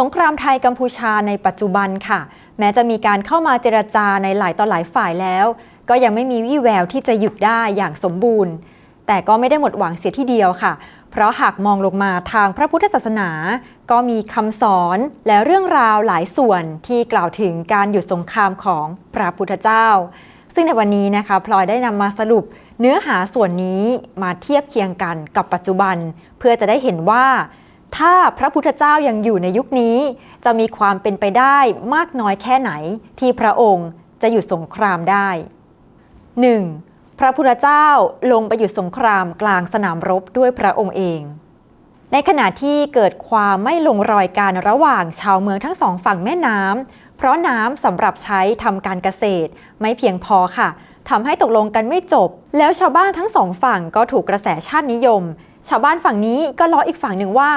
สงครามไทยกัมพูชาในปัจจุบันค่ะ แม้จะมีการเข้ามาเจรจาในหลายต่อหลายฝ่ายแล้ว ก็ยังไม่มีวี่แววที่จะหยุดได้อย่างสมบูรณ์ แต่ก็ไม่ได้หมดหวังเสียทีเดียวค่ะ เพราะหากมองลงมาทางพระพุทธศาสนา ก็มีคำสอนและเรื่องราวหลายส่วนที่กล่าวถึงการหยุดสงครามของพระพุทธเจ้า ซึ่งในวันนี้นะคะพลอยได้นำมาสรุปเนื้อหาส่วนนี้มาเทียบเคียงกันกับปัจจุบัน เพื่อจะได้เห็นว่า ถ้าพระพุทธเจ้ายังอยู่ในยุคนี้ จะมีความเป็นไปได้มากน้อยแค่ไหนที่พระองค์จะหยุดสงครามได้ 1. พระพุทธเจ้าลงไปหยุดสงครามกลางสนามรบด้วยพระองค์เอง ในขณะที่เกิดความไม่ลงรอยกันระหว่างชาวเมืองทั้งสองฝั่งแม่น้ำเพราะน้ำสำหรับใช้ทำการเกษตรไม่เพียงพอค่ะทำให้ตกลงกันไม่จบ แล้วชาวบ้านทั้งสองฝั่งก็ถูกกระแสชาตินิยม ชาวบ้านฝั่งนี้ก็ล้ออีกฝั่งหนึ่งว่า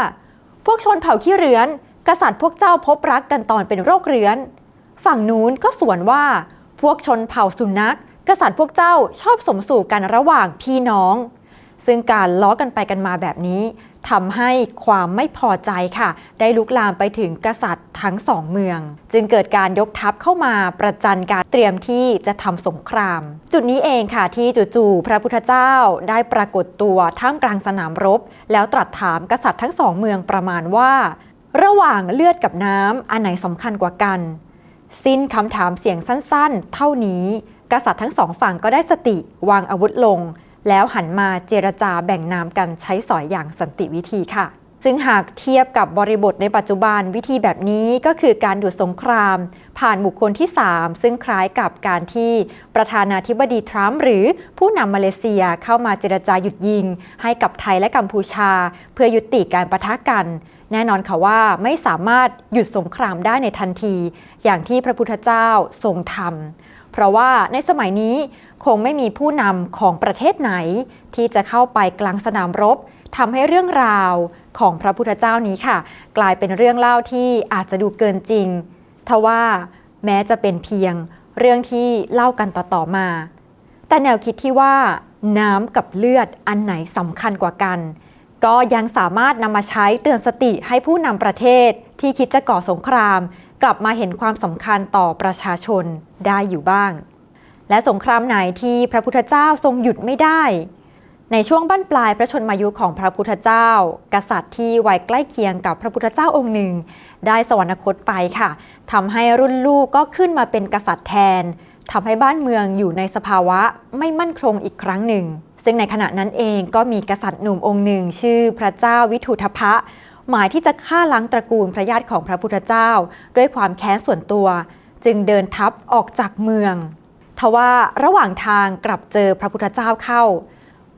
พวกชนเผ่าขี้เรื้อน กษัตริย์พวกเจ้าพบรักกันตอนเป็นโรคเรื้อน ฝั่งนู้นก็สวนว่า พวกชนเผ่าสุนัข กษัตริย์พวกเจ้าชอบสมสู่กันระหว่างพี่น้อง ซึ่งการล้อกันไปกันมาแบบนี้ทำให้ความไม่พอใจค่ะ ได้ลุกลามไปถึงกษัตริย์ทั้งสองเมือง จึงเกิดการยกทัพเข้ามาประจันการเตรียมที่จะทำสงคราม จุดนี้เองค่ะที่จู่ๆพระพุทธเจ้าได้ปรากฏตัวท่ามกลางสนามรบ แล้วตรัสถามกษัตริย์ทั้งสองเมืองประมาณว่า ระหว่างเลือดกับน้ำอันไหนสำคัญกว่ากัน สิ้นคำถามเสียงสั้นๆ เท่านี้ กษัตริย์ทั้งสองฝั่งก็ได้สติวางอาวุธลง แล้วหันมาเจรจาแบ่งนามกันใช้สอยอย่างสันติวิธีค่ะ ซึ่งหากเทียบกับบริบทในปัจจุบันวิธีแบบนี้ก็คือการดูดสงคราม ผ่านบุคคลที่ 3 ซึ่งคล้ายกับการที่ประธานาธิบดีทรัมป์หรือผู้นำมาเลเซียเข้ามาเจรจาหยุดยิง ให้กับไทยและกัมพูชา เพื่อยุติการประทะกันแน่นอนค่ะว่าไม่สามารถหยุดสงครามได้ในทันที อย่างที่พระพุทธเจ้าทรงทำ เพราะว่าในสมัยนี้คงไม่มีผู้นำของประเทศไหน ที่จะเข้าไปกลางสนามรบทำให้เรื่องราวของพระพุทธเจ้านี้ค่ะ กลายเป็นเรื่องเล่าที่อาจจะดูเกินจริงทว่าแม้จะเป็นเพียงเรื่องที่เล่ากันต่อๆมา แต่แนวคิดที่ว่าน้ำกับเลือดอันไหนสำคัญกว่ากัน ก็ยังสามารถนำมาใช้เตือนสติให้ผู้นำประเทศที่คิดจะก่อสงคราม กลับมาเห็นความสำคัญต่อประชาชนได้อยู่บ้าง และสงครามไหนที่พระพุทธเจ้าทรงหยุดไม่ได้ ในช่วงบั้นปลายพระชนมายุของพระพุทธเจ้า กษัตริย์ที่วัยใกล้เคียงกับพระพุทธเจ้าองค์หนึ่ง ได้สวรรคตไปค่ะทำให้รุ่นลูกก็ขึ้นมาเป็นกษัตริย์แทน ทำให้บ้านเมืองอยู่ในสภาวะไม่มั่นคงอีกครั้งหนึ่ง ซึ่งในขณะนั้นเองก็มีกษัตริย์หนุ่มองค์หนึ่ง ชื่อพระเจ้าวิทุทพะ หมายที่จะฆ่าล้างตระกูลพระญาติของพระพุทธเจ้า ด้วยความแค้นส่วนตัว จึงเดินทัพออกจากเมืองทว่าระหว่างทางกลับเจอพระพุทธเจ้าเข้า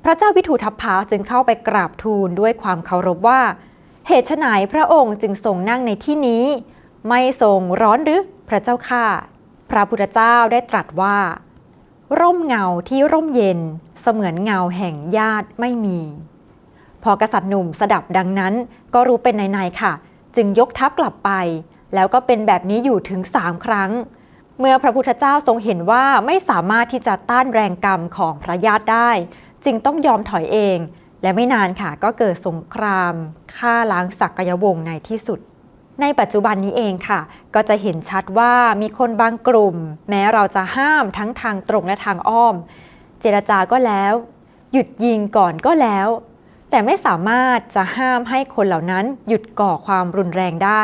พระเจ้าวิทูทัพพะจึงเข้าไปกราบทูลด้วยความเคารพว่า เหตุไฉนพระองค์จึงทรงนั่งในที่นี้ ไม่ทรงร้อนหรือพระเจ้าข้า พระพุทธเจ้าได้ตรัสว่า ร่มเงาที่ร่มเย็นเสมือนเงาแห่งญาติไม่มี พอกษัตริย์หนุ่มสดับดังนั้นก็รู้เป็นในๆค่ะ จึงยกทัพกลับไป แล้วก็เป็นแบบนี้อยู่ถึงสามครั้ง เมื่อพระพุทธเจ้าทรงเห็นว่าไม่สามารถที่จะต้านแรงกรรมของพระญาติได้ จึงต้องยอมถอยเอง และไม่นานค่ะก็เกิดสงครามฆ่าล้างศักยวงศ์ในที่สุด ในปัจจุบันนี้เองค่ะ ก็จะเห็นชัดว่ามีคนบางกลุ่ม แม้เราจะห้ามทั้งทางตรงและทางอ้อม เจรจาก็แล้ว หยุดยิงก่อนก็แล้ว แต่ไม่สามารถจะห้ามให้คนเหล่านั้นหยุดก่อความรุนแรงได้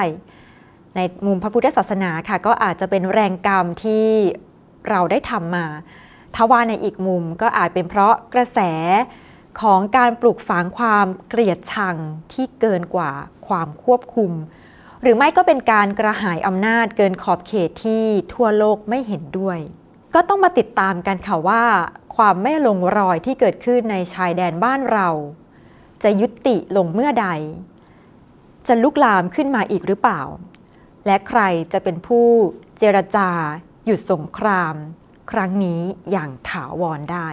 ในมุมพระพุทธศาสนาค่ะ ก็อาจจะเป็นแรงกรรมที่เราได้ทำมาทว่าในอีกมุมก็อาจเป็นเพราะกระแสของการปลูกฝังความเกลียดชังที่เกินกว่าความควบคุม หรือไม่ก็เป็นการกระหายอำนาจเกินขอบเขตที่ทั่วโลกไม่เห็นด้วย ก็ต้องมาติดตามกันค่ะว่า ความไม่ลงรอยที่เกิดขึ้นในชายแดนบ้านเรา จะยุติลงเมื่อใด จะลุกลามขึ้นมาอีกหรือเปล่า และใครจะเป็นผู้เจรจา หยุดสงคราม ครั้งนี้อย่างถาวรได้